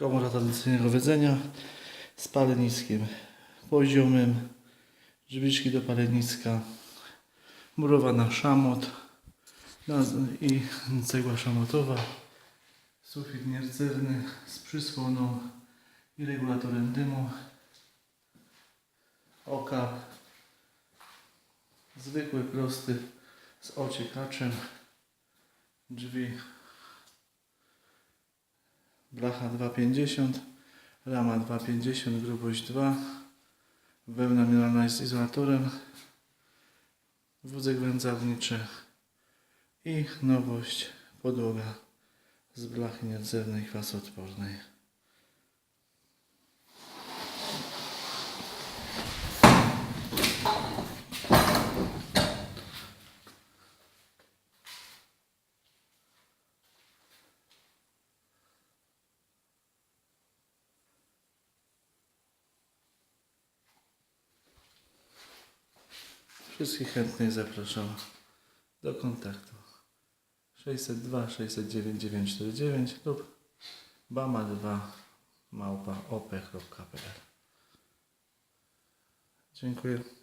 Komora tradycyjnego wiedzenia z paleniskiem poziomym, drzwiczki do paleniska, murowana szamot. I cegła szamotowa, sufit nierdzewny z przysłoną i regulatorem dymu, okap, zwykły, prosty, z ociekaczem, drzwi blacha 2,50, rama 2,50, grubość 2, wełna mineralna jest izolatorem, wózek wędzarniczy i nowość podłoga z blachy nierdzewnej kwasoodpornej. Wszystkich chętnych zapraszam do kontaktu 602 609 949 lub bama2 małpa op.pl Dziękuję.